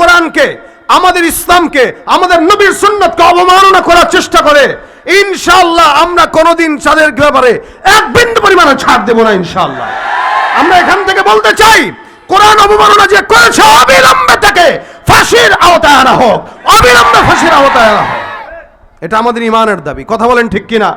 কোরআনকে, আমাদের ইসলামকে, আমাদের নবীর সুন্নতকে অবমাননা করার চেষ্টা করে। ইনশাআল্লাহ আমরা কোনোদিন তাদের ব্যাপারে এক বিন্দু পরিমাণে ছাড় দেব না ইনশাআল্লাহ। আমরা এখান থেকে বলতে চাই, কোরআন অবমাননা যে করেছে, অবিলম্বে তাকে ফাঁসির আওতায় আনা হোক। অবিলম্বে ফাঁসির আওতায় আনা হোক। এটা আমাদের ইমানের দাবি। কথা বলেন ঠিক কিনা?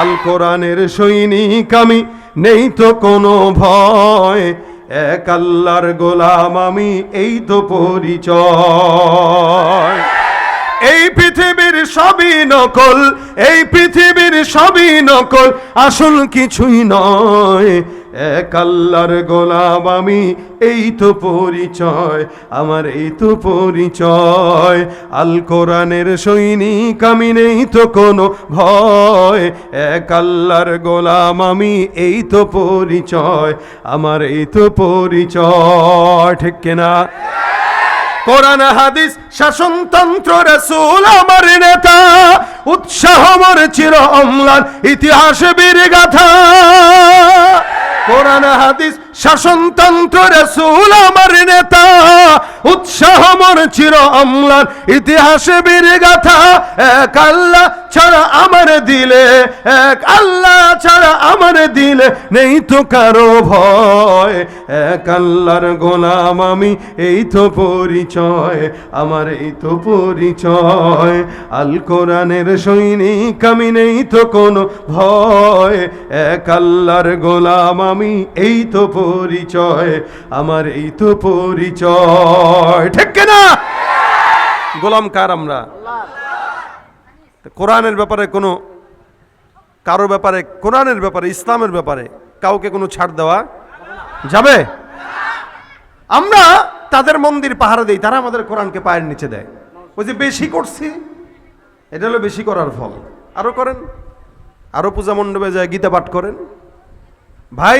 আল কোরআনের সৈনিক আমি, নেই তো কোনো ভয়। এক আল্লাহর গোলাম আমি, এই তো পরিচয়। এই পৃথিবীর সবই নকল, এই পৃথিবীর সবই নকল, আসল কিছুই নয়। এক আল্লাহর গোলাম আমি, এই তো পরিচয়, আমার এই তো পরিচয়। আল কোরআনের সৈনিক আমি, নেই তো কোনো ভয়। এক আল্লাহর গোলাম আমি, এই তো পরিচয়, আমার এই তো পরিচয়। ঠিক কিনা কোরআন, হাদিস, শাসনতন্ত্র, রসুল আমার নেতা। উৎসাহ আমার চির অম্লান, ইতিহাস বীর গাথা কোরআন হাদিস শাসনতন্ত্র রসুল আমার নেতা, উৎসাহ মর চির অম্লান, ইতিহাস বীর গাথা, এক আল্লাহ ছাড়া আমার দিলে, এক আল্লাহ ছাড়া আমার দিলে নেই তো কারও ভয়, এক আল্লাহর গোলাম আমি, এই তো পরিচয়, আমার এই তো পরিচয়, আল কোরআনের সৈনিক আমি, নেই তো কোনো ভয়, এক আল্লাহর গোলাম আমি, এই তো পরিচয়, আমার এই তো পরিচয়। ঠিক না গোলাম কার আমরা? কোরআনের ব্যাপারে কোনো কারও ব্যাপারে, কোরআনের ব্যাপারে, ইসলামের ব্যাপারে কাউকে কোনো ছাড় দেওয়া যাবে? আমরা তাদের মন্দির পাহারা দেই, তারা আমাদের কোরআনকে পায়ের নিচে দেয়। ওই যে বেশি করছি, এটা হলো বেশি করার ফল। আরও করেন? আরও পূজা মণ্ডপে যায়, গীতা পাঠ করেন? ভাই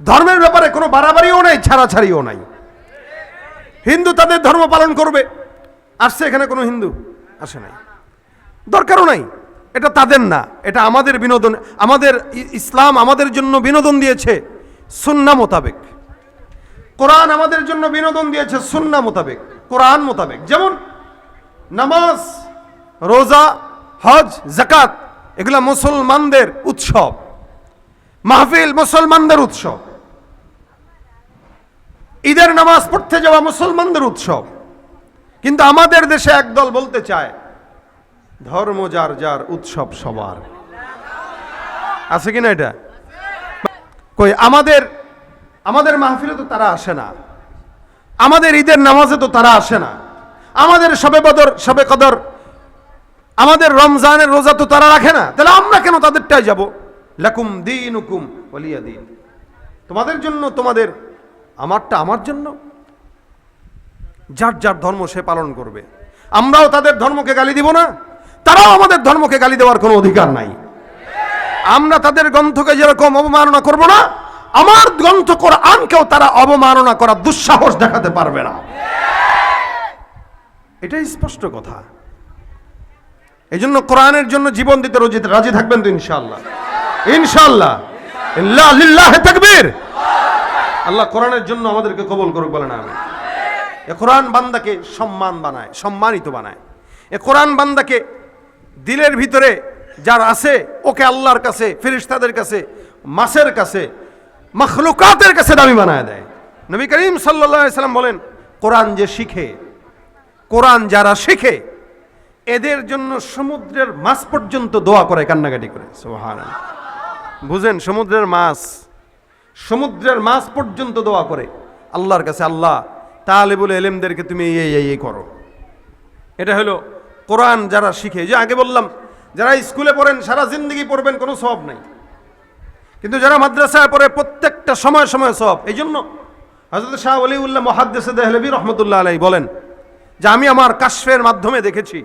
ধর্মের ব্যাপারে কোনো বাড়াবাড়িও নাই, ছাড়াছাড়িও নাই। হিন্দু তাদের ধর্ম পালন করবে। আসছে এখানে কোনো হিন্দু? আসে নাই। দরকারও নাই। এটা তাদের না, এটা আমাদের বিনোদন, আমাদের ইসলাম আমাদের জন্য বিনোদন দিয়েছে সুন্না মোতাবেক। কোরআন আমাদের জন্য বিনোদন দিয়েছে সুন্না মোতাবেক, কোরআন মোতাবেক। যেমন নামাজ, রোজা, হজ জাকাত এগুলা মুসলমানদের উৎসব। মাহফিল মুসলমানদের উৎসব। ঈদের নামাজ পড়তে যাওয়া মুসলমানদের উৎসব। কিন্তু আমাদের দেশে একদল বলতে চায়, ধর্ম যার যার উৎসব সবার। আছে কিনা এটা? কই, আমাদের আমাদের মাহফিলে তো তারা আসে না। আমাদের ঈদের নামাজে তো তারা আসে না। আমাদের সবে বদর সবে কদর, আমাদের রমজানের রোজা তো তারা রাখে না। তাহলে আমরা কেন তাদেরটাই যাব? লাকুম দিন হুকুম বলিয়া দিন। তোমাদের জন্য, তোমাদের আমারটা আমার জন্য? যার যার ধর্ম সে পালন করবে। আমরাও তাদের ধর্মকে গালি দিব না। তারাও আমাদের ধর্মকে গালি দেওয়ার কোনো অধিকার নাই। আমরা তাদের গ্রন্থকে যেরকম অবমাননা করব না, আমার গ্রন্থ কোরআনকেও তারা অবমাননা করার দুঃসাহস দেখাতে পারবে না। এটাই স্পষ্ট কথা। এই জন্য কোরআনের জন্য জীবন দিতে রোজি রাজি থাকবেন তো ইনশাল্লাহ ইনশাল্লাহ লিল্লাহে তাকবীর। আল্লাহ কোরআনের জন্য আমাদেরকে কবল করুক বলে না আমি এ কোরআন বান্দাকে সম্মান বানায়, সম্মানিত বানায়। এ কোরআন বান্দাকে দিলের ভিতরে যার আছে, ওকে আল্লাহর কাছে ফেরিস্তাদের কাছে, মাসের কাছে, মখলুকাতের কাছে দামি বানায় দেয়। নবী করিম সাল্লাল্লাহু সাল্লাম বলেন, কোরআন যে শিখে, কোরআন যারা শিখে, এদের জন্য সমুদ্রের মাছ পর্যন্ত দোয়া করে, কান্নাকাটি করে। সুবহানাল্লাহ। বুঝেন, সমুদ্রের মাছ। সমুদ্রের মাছ পর্যন্ত দোয়া করে। আল্লাহর কাছে আল্লাহ, তাহলে বলে এলেমদেরকে তুমি এই এই এই করো। এটা হলো কোরআন যারা শিখে। যে আগে বললাম, যারা স্কুলে পড়েন, সারা জিন্দগি পড়বেন, কোনো সব নাই। কিন্তু যারা মাদ্রাসায় পড়ে, প্রত্যেকটা সময় সময় সব এই জন্য হজরত শাহ অলিউল্লাহ মহাদ্দেসে দেহলবি রহমতুল্লাহ আলাই বলেন যে, আমি আমার কাশফের মাধ্যমে দেখেছি,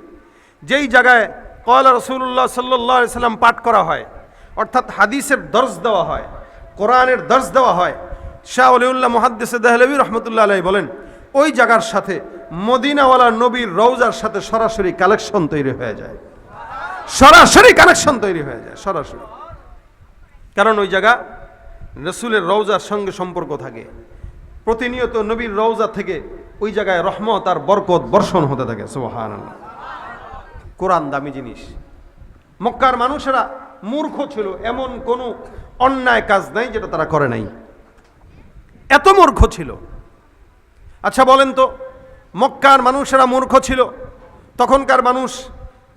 যেই জায়গায় কয়লা রসুল্লাহ সাল্লাহ সাল্লাম পাঠ করা হয় অর্থাৎ হাদিসের দর্জ দেওয়া হয়, কোরআনের দর্জ দেওয়া হয়। শাহ অলিউল্লাহ মহাদ্দেসে দেহলবি রহমতুল্লাহ আলাই বলেন, ওই জায়গার সাথে মদিনাওয়ালা নবীর রৌজার সাথে সরাসরি কালেকশন তৈরি হয়ে যায়। সরাসরি কানেকশন তৈরি হয়ে যায়, সরাসরি। কারণ ওই জায়গা রসুলের রৌজার সঙ্গে সম্পর্ক থাকে। প্রতিনিয়ত নবীর রৌজা থেকে ওই জায়গায় রহমত আর বরকত বর্ষণ হতে থাকে সুবহান কোরআন দামি জিনিস। মক্কার মানুষেরা মূর্খ ছিল, এমন কোনো অন্যায় কাজ নাই যেটা তারা করে নাই। এত মূর্খ ছিল। আচ্ছা বলেন তো, মক্কার মানুষেরা মূর্খ ছিল। তখনকার মানুষ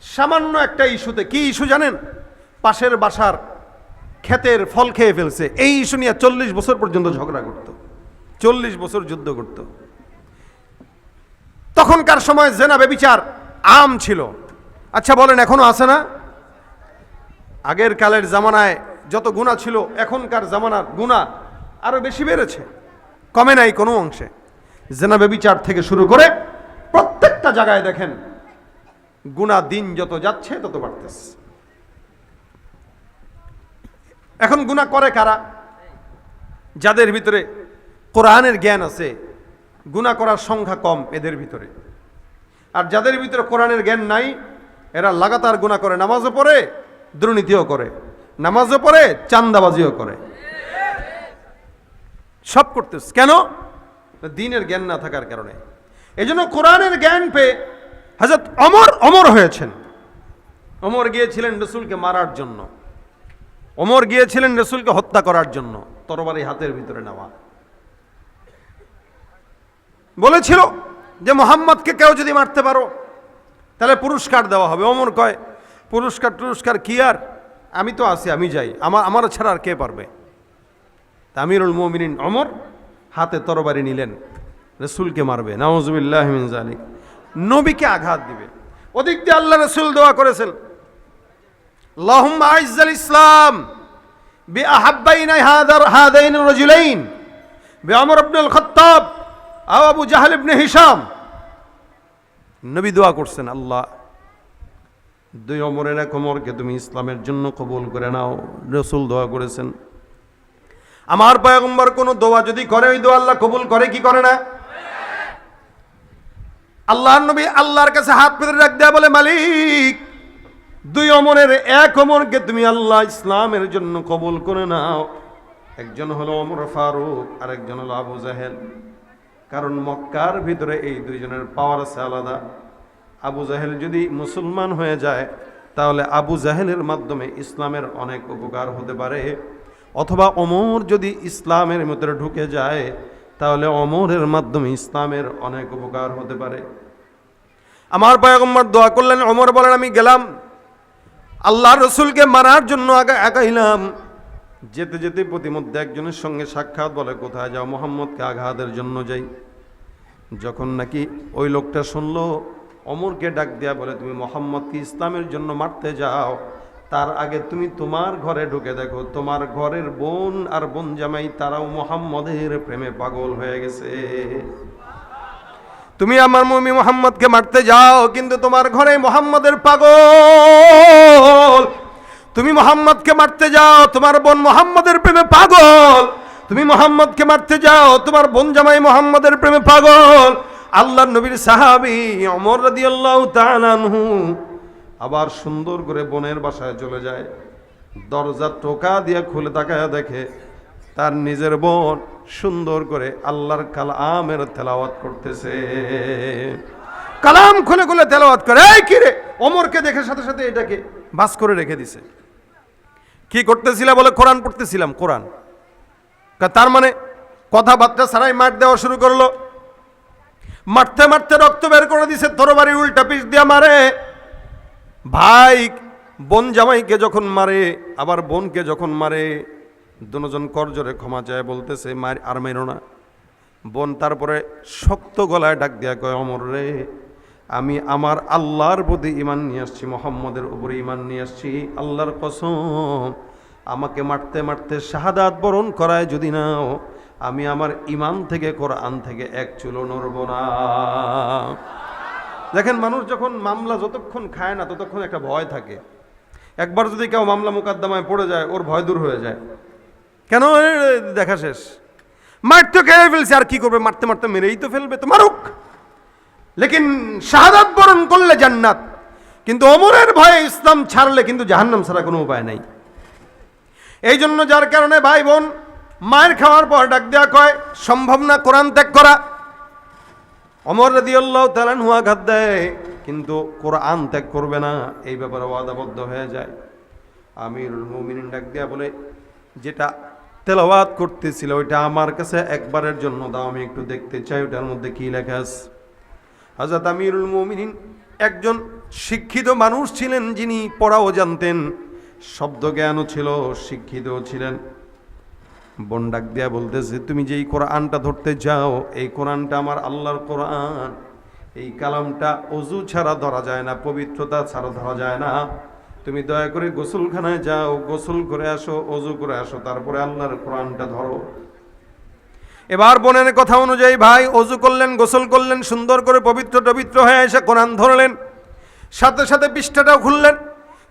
সামান্য একটা ইস্যুতে, কি ইস্যু জানেন? পাশের বাসার ক্ষেতের ফল খেয়ে ফেলছে। এই ইস্যু নিয়ে চল্লিশ বছর পর্যন্ত ঝগড়া করত। চল্লিশ বছর যুদ্ধ করত। তখনকার সময় জেনা বেবিচার আম ছিল। আচ্ছা বলেন, এখনও আছে না? আগের কালের জামানায় যত গুণা ছিল, এখনকার জামানার গুণা আরও বেশি বেড়েছে। কমে নাই কোনো অংশে। জেনা বেবিচার থেকে শুরু করে প্রত্যেকটা জায়গায় দেখেন গুণা দিন যত যাচ্ছে তত বাড়তেছে। এখন গুণা করে কারা? যাদের ভিতরে কোরআনের জ্ঞান আছে গুণা করার সংখ্যা কম এদের ভিতরে। আর যাদের ভিতরে কোরআনের জ্ঞান নাই, এরা লাগাতার গুণা করে, নামাজও পড়ে দুর্নীতিও করে, নামাজও পড়ে, চান্দাবাজিও করে। সব করতেছে। কেন? দিনের জ্ঞান না থাকার কারণে। এই জন্য কোরআনের জ্ঞান পেয়ে হাজরত অমর অমর হয়েছেন। অমর গিয়েছিলেন রসুলকে মারার জন্য। অমর গিয়েছিলেন রসুলকে হত্যা করার জন্য। তরবারি হাতের ভিতরে নেওয়া। বলেছিল যে, মোহাম্মদকে কেউ যদি মারতে পারো, তাহলে পুরস্কার দেওয়া হবে। অমর কয় পুরস্কার, টুরস্কার কি আর? আমি তো আসি আমি যাই। আমার আমার ছাড়া আর কে পারবে? তামিরুল মোমিনিন অমর হাতে তরবারি নিলেন, রসুলকে মারবে। নাওজবিল্লাহমিন জালিক নবীকে আঘাত দিবে। ওদিক দিয়ে আল্লাহ রসুল দোয়া করেছেন লহম আইজাল ইসলাম বে আহাব্বাইন হাদার হাদাইন রজুলাইন বে অমর আব্দুল খত্তাব আবু জাহাল ইবনে হিসাম নবী দোয়া করছেন, আল্লাহ দুই অমরের এক অমরকে তুমি ইসলামের জন্য কবুল করে নাও। রসুল দোয়া করেছেন। আমার পয়গম্বর কোনো দোয়া যদি করে, ওই দোয়া আল্লাহ কবুল করে, কি করে না? আল্লাহর নবী আল্লাহর কাছে হাত পেতে রাখ দেয়া বলে, মালিক, দুই অমরের এক অমরকে তুমি আল্লাহ ইসলামের জন্য কবুল করে নাও। একজন হলো অমর ফারুক আর একজন হলো আবু জাহেল। কারণ মক্কার ভিতরে এই দুইজনের পাওয়ার আছে আলাদা। আবু জাহেল যদি মুসলমান হয়ে যায়, তাহলে আবু জাহেলের মাধ্যমে ইসলামের অনেক উপকার হতে পারে। অথবা অমর যদি ইসলামের ভিতরে ঢুকে যায়, তাহলে অমরের মাধ্যমে ইসলামের অনেক উপকার হতে পারে। আমার পয়গম্বর দোয়া করলেন অমর বলেন, আমি গেলাম। আল্লাহ রসুলকে মারার জন্য আগে আগাইলাম। যেতে যেতে প্রতিমধ্যে একজনের সঙ্গে সাক্ষাৎ বলে, কোথায় যাও? মোহাম্মদকে আঘাতের জন্য যাই। যখন নাকি ওই লোকটা শুনলো অমরকে ডাক দেয়া বলে, তুমি মোহাম্মদকে ইসলামের জন্য মারতে যাও। তার আগে তুমি তোমার ঘরে ঢুকে দেখো। তোমার ঘরের বোন আর বোন জামাই তারাও মোহাম্মদের প্রেমে পাগল হয়ে গেছে। তুমি আমার মমি মোহাম্মদকে মারতে যাও, কিন্তু তোমার ঘরে মোহাম্মদের পাগল। তুমি মোহাম্মদকে মারতে যাও, তোমার বোন মোহাম্মদের প্রেমে পাগল। তুমি মোহাম্মদকে মারতে যাও, তোমার বোন জামাই মোহাম্মদের প্রেমে পাগল। আল্লাহ নবীর সাহাবি অমর রাদিয়াল্লাহু তাআলা আনহু আবার সুন্দর করে বোনের বাসায় চলে যায়। দরজা টোকা দিয়ে খুলে তাকায় দেখে তার নিজের বোন সুন্দর করে আল্লাহর কালামের তেলাওয়াত করতেছে। কালাম খুলে খুলে তেলাওয়াত করে, এই কি রে? অমরকে দেখে সাথে সাথে এটাকে বাস করে রেখে দিছে। কি করতেছিলাম বলে কোরআন পড়তেছিলাম, কোরআন। তার মানে কথাবার্তা সারাই মাঠ দেওয়া শুরু করল। মারতে মারতে রক্ত বের করে দিছে তরবারি উল্টা পিস দিয়ে মারে। ভাই, বোন জামাইকে যখন মারে, আবার বোনকে যখন মারে, দুজন করজরে ক্ষমা চায় বলতেছে, মার, আর মেরো না। বোন তারপরে শক্ত গলায় ডাক দিয়া কয়, অমর রে, আমি আমার আল্লাহর প্রতি ইমান নিয়ে আসছি, মোহাম্মদের উপরে ইমান নিয়ে আসছি, আল্লাহর কসম। আমাকে মারতে মারতে শাহাদাত বরণ করায় যদি নাও আমি আমার ইমান থেকে কোরআন থেকে এক চুলো নড়ব না। দেখেন, মানুষ যখন মামলা যতক্ষণ খায় না, ততক্ষণ একটা ভয় থাকে। একবার যদি কেউ মামলা মোকদ্দমায় পড়ে যায়, ওর ভয় দূর হয়ে যায়। কেন? দেখা শেষ। মার তো খেয়ে ফেলছে, আর কি করবে? মারতে মারতে মেরেই তো ফেলবে তো, মারুক। লেকিন শাহাদাত বরণ করলে জান্নাত। কিন্তু অমরের ভয়ে ইসলাম ছাড়লে কিন্তু জাহান্নাম ছাড়া কোনো উপায় নাই। এই জন্য যার কারণে ভাই বোন মায়ের খাওয়ার পর ডাক দেওয়া কয়, সম্ভব না, কোরআন ত্যাগ করা। অমর রাদিয়াল্লাহু তাআলা নুয়া আঘাত দেয়, কিন্তু কোরআন ত্যাগ করবে না, এই ব্যাপারে ওয়াদাবদ্ধ হয়ে যায়। আমিরুল মুমিনিন ডাক দিয়া বলে, যেটা তেলাওয়াত করতেছিল, ওইটা আমার কাছে একবারের জন্য, দাও, আমি একটু দেখতে চাই ওটার মধ্যে কি লেখা আছে? হযরত আমিরুল মুমিনিন একজন শিক্ষিত মানুষ ছিলেন যিনি পড়াও জানতেন শব্দ জ্ঞানও ছিল, শিক্ষিতও ছিলেন। বোন ডাক দিয়া বলতেছে, তুমি যে এই কোরআনটা ধরতে যাও, এই কোরআনটা আমার আল্লাহর কোরআন। এই কালামটা অজু ছাড়া ধরা যায় না, পবিত্রতা ছাড়া ধরা যায় না। তুমি দয়া করে গোসলখানায় যাও, গোসল করে আসো, অজু করে আসো, তারপরে আল্লাহর কোরআনটা ধরো। এবার বোনের কথা অনুযায়ী, ভাই, অজু করলেন, গোসল করলেন, সুন্দর করে পবিত্র টবিত্র হয়ে এসে কোরআন ধরলেন। সাথে সাথে পৃষ্ঠাটাও খুললেন।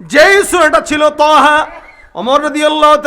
যেই সুরাটা ছিল তহা অমর রদিয়াল্লাহ